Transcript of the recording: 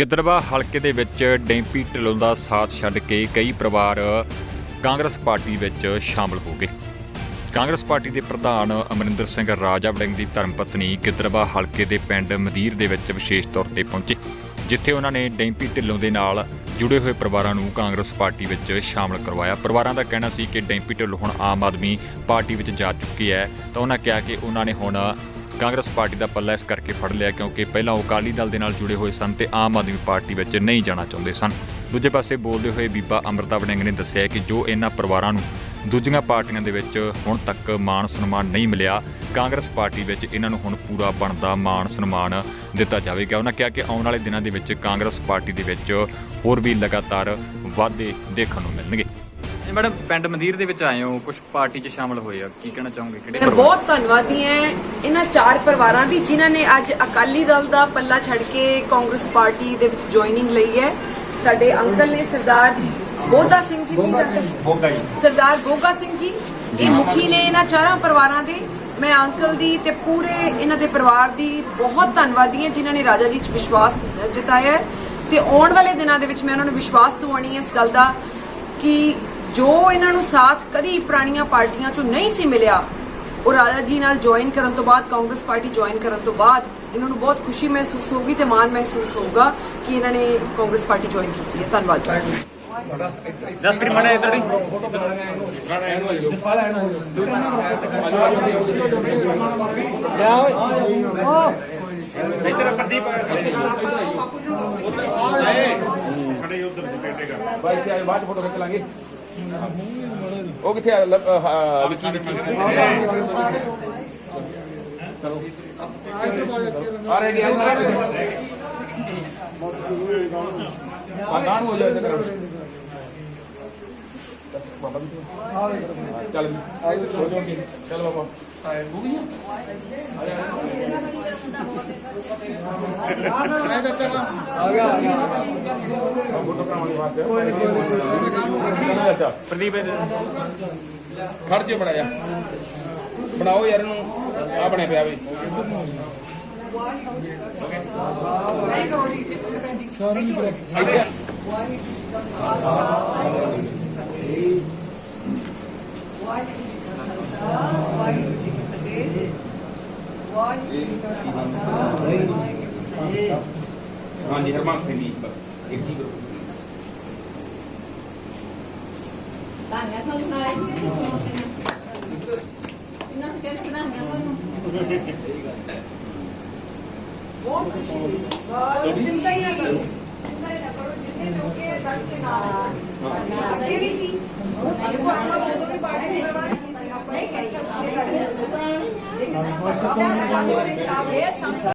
ਗਿੱਦੜਵਾ ਹਲਕੇ ਦੇ ਵਿੱਚ ਡੈਂਪੀ ਢਿੱਲੋਂ ਦਾ ਸਾਥ ਛੱਡ ਕੇ ਕਈ ਪਰਿਵਾਰ ਕਾਂਗਰਸ ਪਾਰਟੀ ਵਿੱਚ ਸ਼ਾਮਲ ਹੋ ਗਏ। ਕਾਂਗਰਸ ਪਾਰਟੀ ਦੇ ਪ੍ਰਧਾਨ ਅਮਰਿੰਦਰ ਸਿੰਘ ਰਾਜਾ ਵੜਿੰਗ ਦੀ ਧਰਮਪਤਨੀ ਗਿੱਦੜਵਾ ਹਲਕੇ ਦੇ ਪਿੰਡ ਮਦੀਰ ਦੇ ਵਿੱਚ ਵਿਸ਼ੇਸ਼ ਤੌਰ ਤੇ ਪਹੁੰਚੇ, ਜਿੱਥੇ ਉਹਨਾਂ ਨੇ ਡੈਂਪੀ ਢਿੱਲੋਂ ਦੇ ਨਾਲ ਜੁੜੇ ਹੋਏ ਪਰਿਵਾਰਾਂ ਨੂੰ ਕਾਂਗਰਸ ਪਾਰਟੀ ਵਿੱਚ ਸ਼ਾਮਲ ਕਰਵਾਇਆ। ਪਰਿਵਾਰਾਂ ਦਾ ਕਹਿਣਾ ਸੀ ਕਿ ਡੈਂਪੀ ਢਿੱਲੋਂ ਹੁਣ ਆਮ ਆਦਮੀ ਪਾਰਟੀ ਵਿੱਚ ਜਾ ਚੁੱਕੀ ਹੈ, ਤਾਂ ਉਹਨਾਂ ਕਿਹਾ ਕਿ ਉਹਨਾਂ ਨੇ ਹੁਣ ਕਾਂਗਰਸ ਪਾਰਟੀ ਦਾ ਪੱਲਾ ਇਸ ਕਰਕੇ ਫੜ ਲਿਆ ਕਿਉਂਕਿ ਪਹਿਲਾਂ ਉਹ ਅਕਾਲੀ ਦਲ ਦੇ ਨਾਲ ਜੁੜੇ ਹੋਏ ਸਨ ਤੇ ਆਮ ਆਦਮੀ ਪਾਰਟੀ ਵਿੱਚ ਨਹੀਂ ਜਾਣਾ ਚਾਹੁੰਦੇ ਸਨ। ਦੂਜੇ ਪਾਸੇ ਬੋਲਦੇ ਹੋਏ ਬੀਬਾ ਅਮਰਤਾ ਵੜਿੰਗ ਨੇ ਦੱਸਿਆ ਕਿ ਜੋ ਇਹਨਾਂ ਪਰਿਵਾਰਾਂ ਨੂੰ ਦੂਜੀਆਂ ਪਾਰਟੀਆਂ ਦੇ ਵਿੱਚ ਹੁਣ ਤੱਕ ਮਾਣ ਸਨਮਾਨ ਨਹੀਂ ਮਿਲਿਆ, ਕਾਂਗਰਸ ਪਾਰਟੀ ਵਿੱਚ ਇਹਨਾਂ ਨੂੰ ਹੁਣ ਪੂਰਾ ਬਣਦਾ ਮਾਣ ਸਨਮਾਨ ਦਿੱਤਾ ਜਾਵੇਗਾ। ਉਹਨਾਂ ਕਿਹਾ ਕਿ ਆਉਣ ਵਾਲੇ ਦਿਨਾਂ ਦੇ ਵਿੱਚ ਕਾਂਗਰਸ ਪਾਰਟੀ ਦੇ ਵਿੱਚ ਹੋਰ ਵੀ ਲਗਾਤਾਰ ਵਾਧੇ ਦੇਖਣ ਨੂੰ ਮਿਲਣਗੇ। ਮੈਡਮ ਪਿੰਡ ਮੰਦਿਰ ਦੇ ਵਿੱਚ ਆਏ ਹੋ ਕੁਝ ਪਾਰਟੀ 'ਚ ਸ਼ਾਮਲ ਹੋਏ ਆ। ਕੀ ਕਹਿਣਾ ਚਾਹੋਗੇ? ਕਿਹੜੇ ਮੈਂ ਬਹੁਤ ਧੰਨਵਾਦੀ ਹਾਂ ਇਹਨਾਂ ਚਾਰ ਪਰਿਵਾਰਾਂ ਦੀ ਜਿਨ੍ਹਾਂ ਨੇ ਅੱਜ ਅਕਾਲੀ ਦਲ ਦਾ ਪੱਲਾ ਛੱਡ ਕੇ ਕਾਂਗਰਸ ਪਾਰਟੀ ਦੇ ਵਿੱਚ ਜੁਆਇਨਿੰਗ ਲਈ ਹੈ। ਸਾਡੇ ਅੰਕਲ ਨੇ ਸਰਦਾਰ ਬੋਧਾ ਸਿੰਘ ਜੀ ਬੋਗਾ ਜੀ ਸਰਦਾਰ ਬੋਗਾ ਸਿੰਘ ਜੀ ਇਹ ਮੁਖੀ ਨੇ ਇਹਨਾਂ ਚਾਰਾਂ ਪਰਿਵਾਰਾਂ ਦੇ। ਮੈਂ ਅੰਕਲ ਦੀ ਤੇ ਪੂਰੇ ਇਹਨਾਂ ਦੇ ਪਰਿਵਾਰ ਦੀ ਬਹੁਤ ਧੰਨਵਾਦੀ ਹਾਂ ਜਿਨ੍ਹਾਂ ਨੇ ਰਾਜਾ ਜੀ 'ਚ ਵਿਸ਼ਵਾਸ ਜਤਾਇਆ ਹੈ। ਤੇ ਆਉਣ ਵਾਲੇ ਦਿਨਾਂ ਦੇ ਵਿੱਚ ਮੈਂ ਉਹਨਾਂ ਨੂੰ ਵਿਸ਼ਵਾਸ ਦਿਵਾਉਣੀ ਹੈ ਇਸ ਗੱਲ ਦਾ ਕਿ ਜੋ ਇਹਨਾਂ ਨੂੰ ਸਾਥ ਕਦੀ ਪੁਰਾਣੀਆਂ ਪਾਰਟੀਆਂ 'ਚੋਂ ਨਹੀਂ ਸੀ ਮਿਲਿਆ ਉਹ ਰਾਜਾ ਜੀ ਨਾਲ ਜੁਆਇਨ ਕਰਨ ਤੋਂ ਬਾਅਦ ਕਾਂਗਰਸ ਪਾਰਟੀ ਜੁਆਇਨ ਕਰਨ ਤੋਂ ਬਾਅਦ ਇਹਨਾਂ ਨੂੰ ਬਹੁਤ ਖੁਸ਼ੀ ਮਹਿਸੂਸ ਹੋਊਗੀ ਤੇ ਮਾਣ ਮਹਿਸੂਸ ਹੋਊਗਾ ਕਿ ਇਹਨਾਂ ਨੇ ਕਾਂਗਰਸ ਪਾਰਟੀ ਜੁਆਇਨ ਕੀਤੀ ਹੈ। ਧੰਨਵਾਦ ਦਸ ਮਿੰਟ ਮਾੜਾ ਇੱਧਰ ਦੀ। ਇੱਧਰ ਪ੍ਰਦੀਪ। ਖੜੇ ਉਧਰ ਬੇਟੇ ਕਰ ਬਾਈ ਤੇ ਬਾਅਦ 'ਚ ਫੋਟੋ ਖਿੱਚ ਲਾਂਗੇ। ਉਹ ਕਿੱਥੇ ਆ? ਲ- ਅਹ, ਆਹ, ਵਿੱਕੀ ਵਿੱਕੀ। ਆ? ਰਹੇ ਗਿਆ ਆ? ਗਾਣ ਹੋ ਜਾਏ ਤੇ ਚੱਲ ਹੋ ਜਾਓ ਜੀ ਚੱਲ ਬਾਬਾ। ਫੋਟੋ ਕਰਾਉਣੀ ਬਾਤ ਕੋਈ ਨਹੀਂ ਅੱਛਾ, ਪ੍ਰਦੀਪ ਖੜ ਜੇ ਬੜਾ ਜਾ ਬਣਾਓ ਯਾਰ ਇਹਨੂੰ। ਆ ਬਣਿਆ ਪਿਆ ਵੀ। ਇੱਥੇ ਆ। ਹਾਂਜੀ, ਹਰਮਨ ਸਿੰਘ ਜੀ। ਇੱਕ ਹੀ ਕਰੋ ਬਣਾਈਆਂ ਤੁਹਾਨੂੰ ਨਾਲੇ ਇਹਨਾਂ ਨੂੰ ਕਹਿੰਦੇ ਬਣਾਈਆਂ ਤੁਹਾਨੂੰ ਬਹੁਤ ਖੁਸ਼ੀ ਹੋਈ ਬਹੁਤ ਚਿੰਤਾ ਹੀ ਨਾ ਕਰੋ ਚਿੰਤਾ ਹੀ ਨਾ ਕਰੋ ਜਿੰਨੇ ਲੋਕੇ ਡਟ ਕੇ ਨਾਲ ਅੱਗੇ ਵੀ ਸੀ ਦੇਖੋ ਆਪਾਂ ਉਦੋਂ ਵੀ ਪਾਰਟੀ ਨਹੀਂ ਕਰੀ ਪੁਰਾਣੀ ਲੇਕਿਨ ਸਾਡੇ ਖਿਲਾਫ ਇਹ ਸੰਸਦ